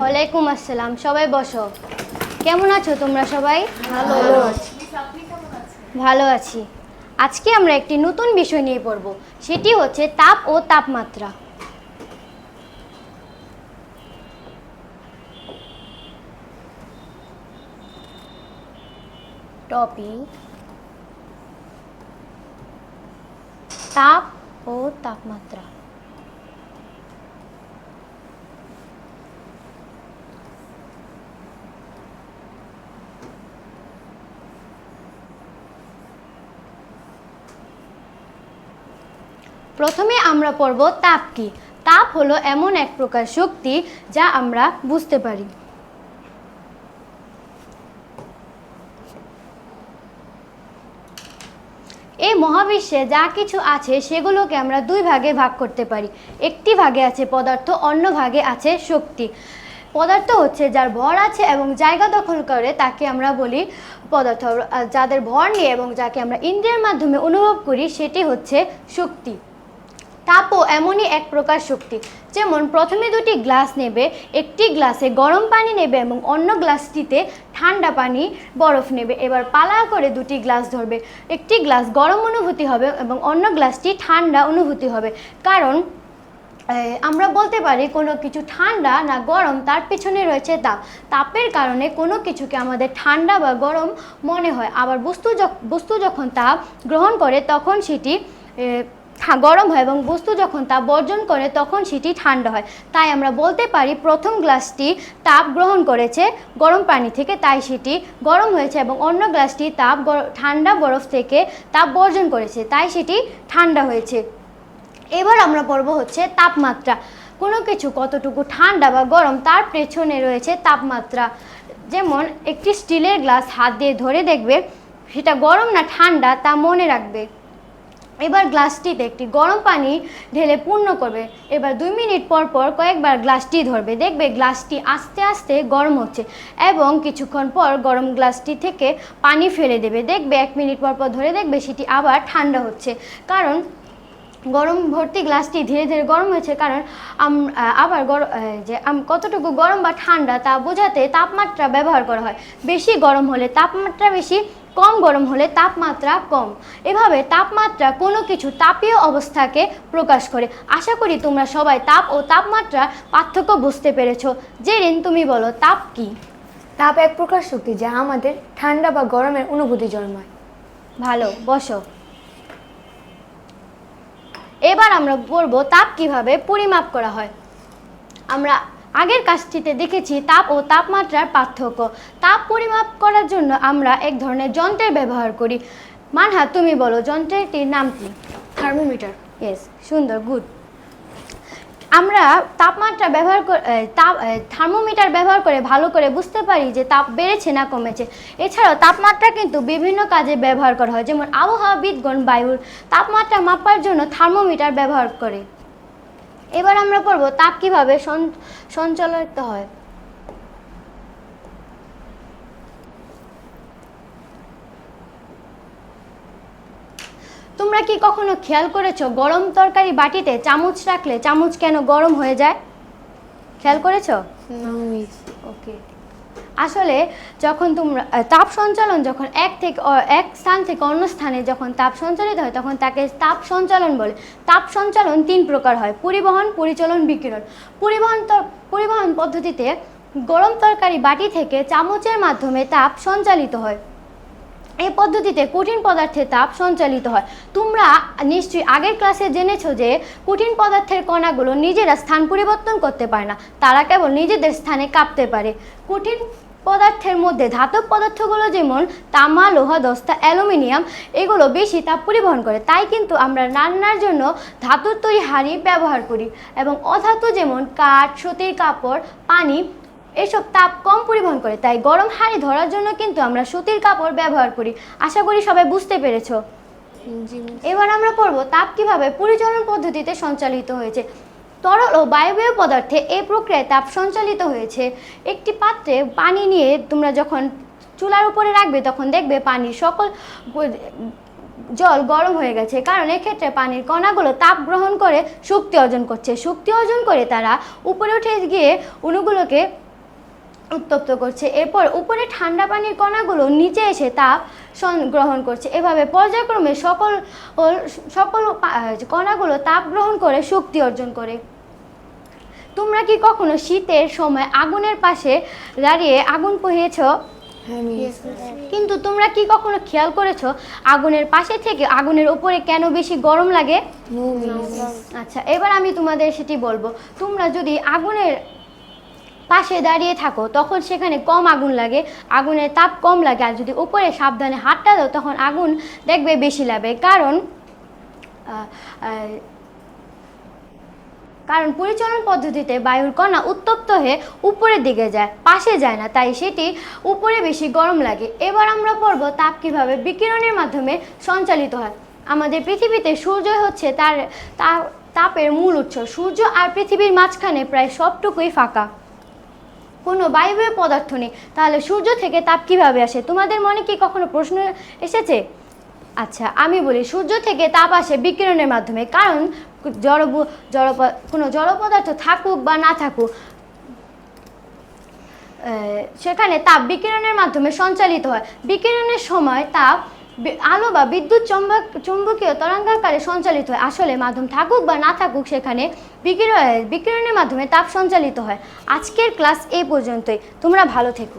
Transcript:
ওয়ালাইকুম আসসালাম সবাই বসো। কেমন আছো তোমরা সবাই? ভালো। ভালো আছি। আজকে আমরা একটি নতুন বিষয় নিয়ে পড়ব সেটি হচ্ছে তাপ ও তাপমাত্রা। টপিক তাপ ও তাপমাত্রা। প্রথমে আমরা পড়ব তাপ কি। তাপ হলো এমন এক প্রকার শক্তি যা আমরা বুঝতে পারি। এই মহাবিশ্বে যা কিছু আছে সেগুলোকে আমরা দুই ভাগে ভাগ করতে পারি। একটি ভাগে আছে পদার্থ, অন্য ভাগে আছে শক্তি। পদার্থ হচ্ছে যার ভর আছে এবং জায়গা দখল করে তাকে আমরা বলি পদার্থ। যাদের ভর নেই এবং যাকে আমরা ইন্দ্রিয়ের মাধ্যমে অনুভব করি, সেটি হচ্ছে শক্তি। তাপও এমনই এক প্রকার শক্তি। যেমন, প্রথমে দুটি গ্লাস নেবে, একটি গ্লাসে গরম পানি নেবে এবং অন্য গ্লাসটিতে ঠান্ডা পানি, বরফ নেবে। এবার পালা করে দুটি গ্লাস ধরবে। একটি গ্লাস গরম অনুভূতি হবে এবং অন্য গ্লাসটি ঠান্ডা অনুভূতি হবে। কারণ আমরা বলতে পারি কোনো কিছু ঠান্ডা না গরম, তার পিছনে রয়েছে তাপ। তাপের কারণে কোনো কিছুকে আমাদের ঠান্ডা বা গরম মনে হয়। আবার বস্তু বস্তু যখন তাপ গ্রহণ করে, তখন সেটি গরম হয় এবং বস্তু যখন তাপ বর্জন করে তখন সেটি ঠান্ডা হয়। তাই আমরা বলতে পারি প্রথম গ্লাসটি তাপ গ্রহণ করেছে গরম পানি থেকে, তাই সেটি গরম হয়েছে এবং অন্য গ্লাসটি তাপ ঠান্ডা বরফ থেকে তাপ বর্জন করেছে, তাই সেটি ঠান্ডা হয়েছে। এবার আমরা পড়ব হচ্ছে তাপমাত্রা। কোনো কিছু কতটুকু ঠান্ডা বা গরম তার পেছনে রয়েছে তাপমাত্রা। যেমন একটি স্টিলের গ্লাস হাত দিয়ে ধরে দেখবে, সেটা গরম না ঠান্ডা তা মনে রাখবে। এবার গ্লাসটিতে একটি গরম পানি ঢেলে পূর্ণ করবে। এবার দুই মিনিট পর পর কয়েকবার গ্লাসটি ধরবে। দেখবে গ্লাসটি আস্তে আস্তে গরম হচ্ছে এবং কিছুক্ষণ পর গরম গ্লাসটি থেকে পানি ফেলে দেবে। দেখবে এক মিনিট পর পর ধরে দেখবে সেটি আবার ঠান্ডা হচ্ছে। কারণ গরম ভর্তি গ্লাসটি ধীরে ধীরে গরম হয়েছে কারণ আবার গরম যে কতটুকু গরম বা ঠান্ডা তা বোঝাতে তাপমাত্রা ব্যবহার করা হয়। বেশি গরম হলে তাপমাত্রা বেশি কম গরম হলে তাপমাত্রা কম। এভাবে তাপমাত্রা কোনো কিছু তাপীয় অবস্থাকে প্রকাশ করে। আশা করি তোমরা সবাই তাপ ও তাপমাত্রা পার্থক্য বুঝতে পেরেছ। জেরিন তুমি বলো তাপ কি? তাপ এক প্রকার শক্তি যা আমাদের ঠান্ডা বা গরমের অনুভূতি জন্মায়। ভালো বসো। এবার আমরা পড়ব তাপ কীভাবে পরিমাপ করা হয়। আমরা আগের কাজটিতে দেখেছি তাপ ও তাপমাত্রার পার্থক্য। তাপ পরিমাপ করার জন্য আমরা এক ধরনের যন্ত্রের ব্যবহার করি। মানহা তুমি বলো যন্ত্রটির নাম কি? থার্মোমিটার। ইয়েস সুন্দর গুড আমরা তাপমাত্রা ব্যবহার করে তাপ থার্মোমিটার ব্যবহার করে ভালো করে বুঝতে পারি যে তাপ বেড়েছে না কমেছে। এছাড়াও তাপমাত্রা কিন্তু বিভিন্ন কাজে ব্যবহার করা হয় যেমন আবহাওয়াবিদগণ বায়ুর তাপমাত্রা মাপার জন্য থার্মোমিটার ব্যবহার করে। এবার আমরা পড়ব তাপ কীভাবে সঞ্চালিত হয়। তোমরা কি কখনো খেয়াল করেছ গরম তরকারি বাটিতে চামচ রাখলে চামচ কেন গরম হয়ে যায়? খেয়াল করেছ? আসলে যখন তোমরা তাপ সঞ্চালন যখন এক থেকে এক স্থান থেকে অন্য স্থানে যখন তাপ সঞ্চালিত হয়, তখন তাকে তাপ সঞ্চালন বলে। তাপ সঞ্চালন তিন প্রকার হয়, পরিবহন, পরিচালন, বিকিরণ। পরিবহন পরিবহন পদ্ধতিতে গরম তরকারি বাটি থেকে চামচের মাধ্যমে তাপ সঞ্চালিত হয়। এই পদ্ধতিতে কঠিন পদার্থের তাপ সঞ্চালিত হয়। তোমরা নিশ্চয়ই আগের ক্লাসে জেনেছো যে কঠিন পদার্থের কণাগুলো নিজেরা স্থান পরিবর্তন করতে পারে না। তারা কেবল নিজেদের স্থানে কাঁপতে পারে। কঠিন পদার্থের মধ্যে ধাতব পদার্থগুলো যেমন তামা লোহা দস্তা অ্যালুমিনিয়াম এগুলো বেশি তাপ পরিবহন করে। তাই কিন্তু আমরা রান্নার জন্য ধাতুর তৈরি হাঁড়ি ব্যবহার করি এবং অধাতু যেমন কাঠ সুতির কাপড় পানি এসব তাপ কম পরিবহন করে। তাই গরম হাঁড়ি ধরার জন্য কিন্তু আমরা সুতির কাপড় ব্যবহার করি। আশা করি সবাই বুঝতে পেরেছ। এবার আমরা পড়ব তাপ কীভাবে পরিচালন পদ্ধতিতে সঞ্চালিত হয়েছে। তরল ও বায়বীয় পদার্থে এই প্রক্রিয়ায় তাপ সঞ্চালিত হয়েছে। একটি পাত্রে পানি নিয়ে তোমরা যখন চুলার উপরে রাখবে, তখন দেখবে পানির সকল জল গরম হয়ে গেছে। কারণ এক্ষেত্রে পানির কণাগুলো তাপ গ্রহণ করে শক্তি অর্জন করছে। শক্তি অর্জন করে তারা উপরে উঠে গিয়ে অণুগুলোকে উত্তপ্ত করছে। এরপর উপরে ঠান্ডা পানির কণাগুলো নিচে এসে তাপ গ্রহণ করছে। এভাবে পর্যায়ক্রমে সকল সকল কণাগুলো তাপ গ্রহণ করে শক্তি অর্জন করে। তোমরা কি কখনো শীতের সময় আগুনের পাশে দাঁড়িয়ে আগুন পুহিয়েছ হ্যাঁ কিন্তু তোমরা কি কখনো খেয়াল করেছ আগুনের পাশে থেকে আগুনের উপরে কেন বেশি গরম লাগে? আচ্ছা এবার আমি তোমাদের সেটি বলব। তোমরা যদি আগুনের পাশে দাঁড়িয়ে থাকো, তখন সেখানে কম আগুন লাগে, আগুনের তাপ কম লাগে, আর যদি উপরে সাবধানে হাতটা দাও, তখন আগুন দেখবে বেশি লাগে। কারণ কারণ পরিচালন পদ্ধতিতে বায়ুর কণা উত্তপ্ত হয়ে উপরের দিকে যায়, পাশে যায় না, তাই সেটি উপরে বেশি গরম লাগে। এবার আমরা পড়ব তাপ কীভাবে বিকিরণের মাধ্যমে সঞ্চালিত হয়। আমাদের পৃথিবীতে সূর্য হচ্ছে তার তাপের মূল উৎস। সূর্য আর পৃথিবীর মাঝখানে প্রায় সবটুকুই ফাঁকা। কোনো বায়বীয় পদার্থ নেই। তাহলে সূর্য থেকে তাপ কীভাবে আসে? তোমাদের মনে কি কখনো প্রশ্ন এসেছে? আচ্ছা আমি বলি, সূর্য থেকে তাপ আসে বিকিরণের মাধ্যমে। কারণ জড় জড় কোনো জড় পদার্থ থাকুক বা না থাকুক সেখানে তাপ বিকিরণের মাধ্যমে সঞ্চালিত হয়। বিকিরণের সময় তাপ আলো বা বিদ্যুৎ চম্বক, চুম্বকীয় তরঙ্গাকারে সঞ্চালিত হয়। আসলে মাধ্যম থাকুক বা না থাকুক, সেখানে বিকিরণ বিকিরণের মাধ্যমে তাপ সঞ্চালিত হয়। আজকের ক্লাস এই পর্যন্তই। তোমরা ভালো থেকো।